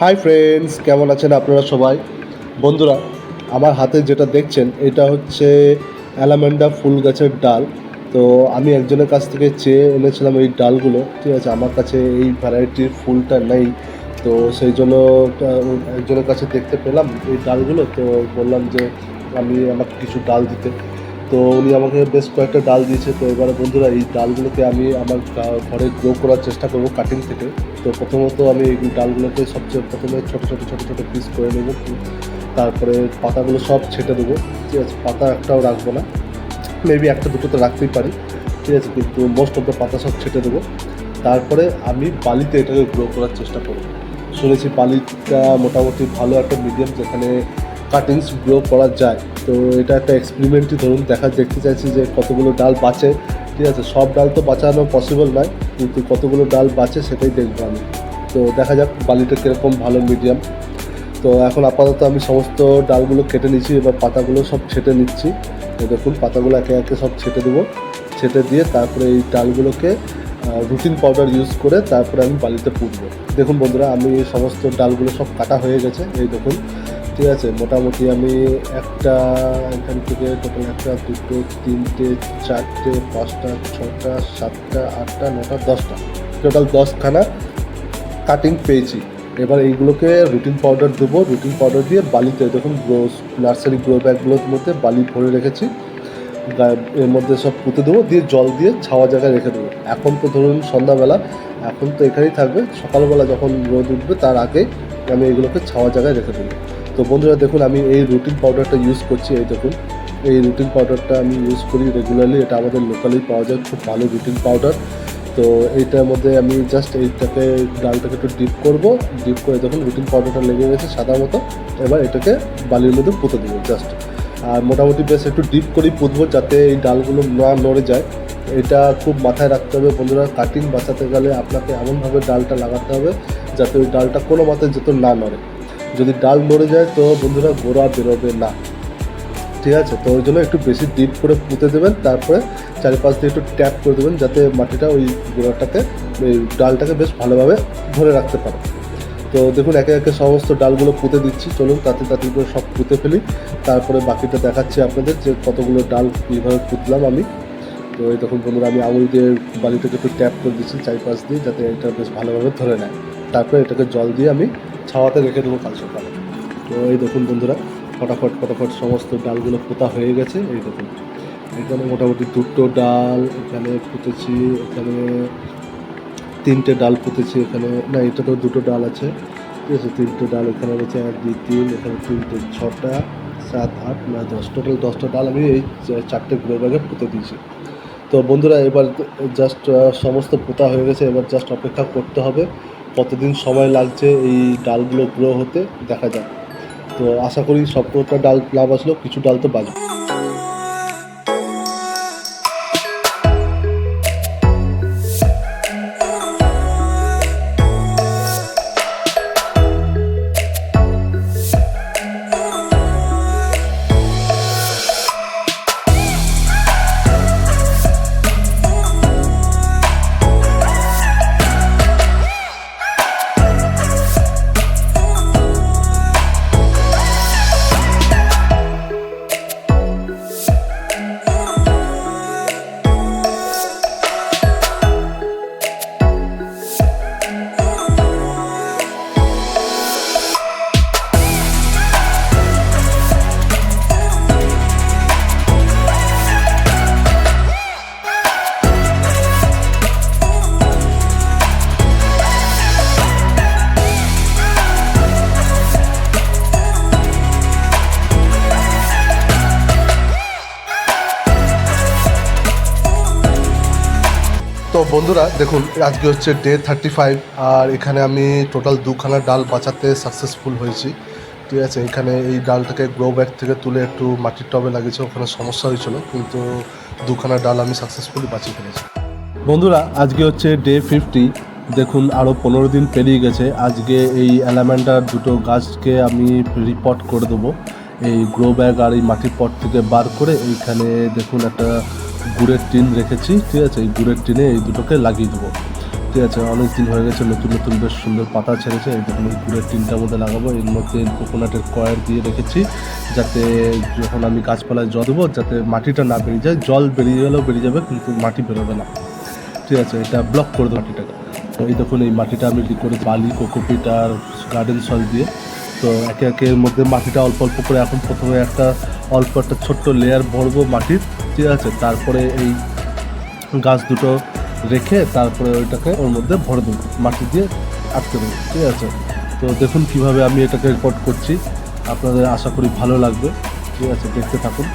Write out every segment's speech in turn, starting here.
Hi friends কেমন আছেন আপনারা সবাই? বন্ধুরা, আমার হাতে যেটা দেখছেন, এটা হচ্ছে অ্যালামেন্ডা ফুল গাছের ডাল। তো আমি একজনের কাছ থেকে চেয়ে এনেছিলাম এই ডালগুলো। ঠিক আছে, আমার কাছে এই ভ্যারাইটির ফুলটা নেই। তো সেই জন্য একজনের কাছে দেখতে পেলাম এই ডালগুলো। তো বললাম যে, আমি আমাকে কিছু ডাল দিতে। তো উনি আমাকে বেশ কয়েকটা ডাল দিয়েছে। তো এবারে বন্ধুরা, এই ডালগুলোকে আমি আমার ঘরে গ্রো করার চেষ্টা করব কাটিং থেকে। তো প্রথমত আমি এই ডালগুলোকে সবচেয়ে প্রথমে ছোটো ছোটো ছোটো ছোটো পিস করে নেব। তারপরে পাতাগুলো সব ছেটে দেবো। ঠিক আছে, পাতা একটাও রাখব না। মেবি একটা দুটো তো রাখতেই পারি। ঠিক আছে, কিন্তু মোস্ট অফ দ্য পাতা সব ছেটে দেবো। তারপরে আমি বালিতে এটাকে গ্রো করার চেষ্টা করব। শুনেছি বালিটা মোটামুটি ভালো একটা মিডিয়াম যেখানে কাটিংস গ্রো করা যায়। তো এটা একটা এক্সপেরিমেন্টই ধরুন, দেখা দেখতে চাইছি যে কতগুলো ডাল বাঁচে। ঠিক আছে, সব ডাল তো বাঁচানো পসিবল নয়, কিন্তু কতগুলো ডাল বাঁচে সেটাই দেখব আমি। তো দেখা যাক বালিটা কীরকম ভালো মিডিয়াম তো এখন আপাতত আমি সমস্ত ডালগুলো কেটে নিচ্ছি এবার পাতাগুলো সব ছেটে নিচ্ছি। দেখুন, পাতাগুলো একে একে সব ছেটে দেবো। ছেটে দিয়ে তারপরে এই ডালগুলোকে রুটিন পাউডার ইউজ করে তারপরে আমি বালিতে পুঁতবো। দেখুন বন্ধুরা, আমি সমস্ত ডালগুলো সব কাটা হয়ে গেছে। এই দেখুন ঠিক আছে। মোটামুটি আমি একটা, এখান থেকে টোটাল একটা, দুটো, তিনটে, চারটে, পাঁচটা, ছটা, সাতটা, আটটা, নটা, দশটা। টোটাল দশখানা কাটিং পেয়েছি। এবার এইগুলোকে রুটিন পাউডার দেবো। রুটিন পাউডার দিয়ে বালিতে, দেখুন গ্রো নার্সারি গ্রো ব্যাগগুলোর মধ্যে বালি ভরে রেখেছি। এর মধ্যে সব পুঁতে দেবো, দিয়ে জল দিয়ে ছাওয়া জায়গায় রেখে দেবো। এখন তো ধরুন সন্ধ্যাবেলা, এখন তো এখানেই থাকবে। সকালবেলা যখন রোদ উঠবে, তার আগে আমি এগুলোকে ছাওয়া জায়গায় রেখে দেবো। তো বন্ধুরা দেখুন, আমি এই রুটিন পাউডারটা ইউজ করছি, এই দেখুন। এই রুটিন পাউডারটা আমি ইউজ করি রেগুলারলি এটা আমাদের লোকালি পাওয়া যায়, খুব ভালো রুটিন পাউডার তো এইটার মধ্যে আমি জাস্ট এইটাকে, ডালটাকে একটু ডিপ করব ডিপ করে দেখুন রুটিন পাউডারটা লেগে গেছে সাদা মতো। এবার এটাকে বালির মধ্যে পুঁতে দেবো জাস্ট আর মোটামুটি বেশ একটু ডিপ করেই পুঁতবো যাতে এই ডালগুলো না নড়ে যায়। এটা খুব মাথায় রাখতে হবে বন্ধুরা কাটিং বাঁচাতে গেলে আপনাকে এমনভাবে ডালটা লাগাতে হবে যাতে ওই ডালটা কোনো মাথায় যেত না নড়ে। যদি ডাল মরে যায় তো বন্ধুরা গোড়া বেরোবে না। ঠিক আছে? তো ওই জন্য একটু বেশি ডিপ করে পুঁতে দেবেন, তারপরে চারিপাশ দিয়ে একটু ট্যাপ করে দেবেন, যাতে মাটিটা ওই গোড়াটাকে ওই ডালটাকে বেশ ভালোভাবে ধরে রাখতে পারে। তো দেখুন, একে একে সমস্ত ডালগুলো পুঁতে দিচ্ছি। চলুন, তাতে তাতে করে সব পুঁতে ফেলি। তারপরে বাকিটা দেখাচ্ছি আপনাদের যে কতগুলো ডাল কীভাবে পুঁতলাম আমি। তো এই দেখুন বন্ধুরা, আমি আঙুল দিয়ে বালিটাকে একটু ট্যাপ করে দিচ্ছি চারিপাশ দিয়ে, যাতে এটা বেশ ভালোভাবে ধরে নেয়। তারপরে এটাকে জল দিয়ে আমি ছাওয়াতে রেখে দেবো কাল সকালে। তো এই দেখুন বন্ধুরা, ফটাফট ফটাফট সমস্ত ডালগুলো পোতা হয়ে গেছে। এই দেখুন, এখানে মোটামুটি দুটো ডাল, এখানে পুঁতেছি, এখানে তিনটে ডাল পুঁতেছি, এখানে, না এটা তো দুটো ডাল আছে। ঠিক আছে, তিনটে ডাল, এখানে রয়েছে এক, দুই, তিন, এখানে তিনটে, ছটা, সাত, আট, নয়, দশ। টোটাল দশটা ডাল আমি এই চারটে গ্রো ব্যাগে পুঁতে দিয়েছি। তো বন্ধুরা, এবার জাস্ট সমস্ত পোতা হয়ে গেছে। এবার জাস্ট অপেক্ষা করতে হবে। কতদিন সময় লাগছে এই ডালগুলো গ্রো হতে দেখা যাক। তো আশা করি সব কটা ডাল লাভ আসলো, কিছু ডাল তো বাঁচবে তো বন্ধুরা, দেখুন, আজকে হচ্ছে ডে থার্টি ফাইভ আর এখানে আমি টোটাল দুখানা ডাল বাঁচাতে সাকসেসফুল হয়েছি। ঠিক আছে, এখানে এই ডালটাকে গ্রো ব্যাগ থেকে তুলে একটু মাটির টবে লাগিয়েছে, ওখানে সমস্যা হয়েছিল, কিন্তু দুখানা ডাল আমি সাকসেসফুলি বাঁচিয়ে ফেলেছি। বন্ধুরা, আজকে হচ্ছে ডে ফিফটি দেখুন আরও পনেরো দিন পেরিয়ে গেছে, আজকে এই অ্যালামেন্টার দুটো গাছকে আমি রিপোর্ট করে দেবো, এই গ্রো ব্যাগ আর এই মাটির পট থেকে বার করে, এইখানে দেখুন একটা গুড়ের টিন রেখেছি, ঠিক আছে? এই গুড়ের টিনে এই দুটোকে লাগিয়ে দেবো। ঠিক আছে? অনেক দিন হয়ে গেছে, নতুন নতুন বেশ সুন্দর পাতা ছেড়েছে। এই দেখুন, এই গুড়ের টিনটার মধ্যে লাগাবো। এর মধ্যে কোকোনাটের কয়ার দিয়ে রেখেছি, যাতে যখন আমি গাছপালায় জল দেবো, যাতে মাটিটা না বেরিয়ে যায়। জল বেরিয়ে গেলেও বেরিয়ে যাবে, কিন্তু মাটি বেরোবে না। ঠিক আছে? এটা ব্লক করে দেবো মাটিটাকে। তো এই দেখুন, এই মাটিটা আমি করে বালি, কোকোপিট আর গার্ডেন সল দিয়ে, তো একে একে এর মধ্যে মাটিটা অল্প অল্প করে এখন প্রথমে একটা, অল্প একটা ছোট্ট লেয়ার ভরবো মাটির। ঠিক আছে, তারপরে এই গাছ দুটো রেখে তারপরে ওইটাকে ওর মধ্যে ভরে দেবো, মাটি দিয়ে আটকে দেবো, ঠিক আছে? তো দেখুন কীভাবে আমি এটাকে রেকর্ড করছি। আপনাদের আশা করি ভালো লাগবে, ঠিক আছে? দেখতে থাকুন।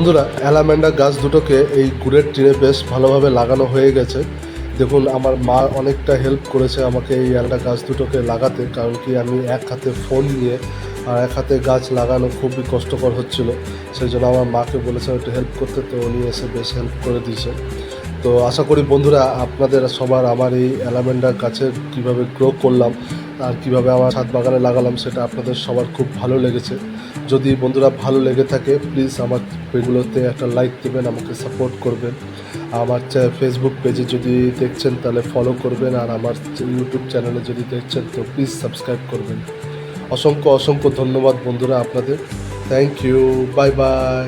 বন্ধুরা, অ্যালামেন্ডা গাছ দুটোকে এই গুড়ের টিনে বেশ ভালোভাবে লাগানো হয়ে গেছে। দেখুন, আমার মা অনেকটা হেল্প করেছে আমাকে এই অ্যালডা গাছ দুটোকে লাগাতে, কারণ কি আমি এক হাতে ফোন নিয়ে আর এক হাতে গাছ লাগানো খুবই কষ্টকর হচ্ছিল। সেই জন্য আমার মাকে বলেছে একটু হেল্প করতে, তো উনি এসে বেশ হেল্প করে দিয়েছে। তো আশা করি বন্ধুরা, আপনাদের সবার আমার এই অ্যালামেন্ডা গাছের কীভাবে গ্রো করলাম আর কীভাবে আমার ছাদ বাগানে লাগালাম সেটা আপনাদের সবার খুব ভালো লেগেছে। যদি বন্ধুরা ভালো লেগে থাকে প্লিজ আমার এগুলোতে একটা লাইক দেবেন, আমাকে সাপোর্ট করবেন। আমার ফেসবুক পেজে যদি দেখছেন, তাহলে ফলো করবেন। আর আমার ইউটিউব চ্যানেলে যদি দেখছেন, তো প্লিজ সাবস্ক্রাইব করবেন। অসংখ্য অসংখ্য ধন্যবাদ বন্ধুরা আপনাদের। Thank you bye bye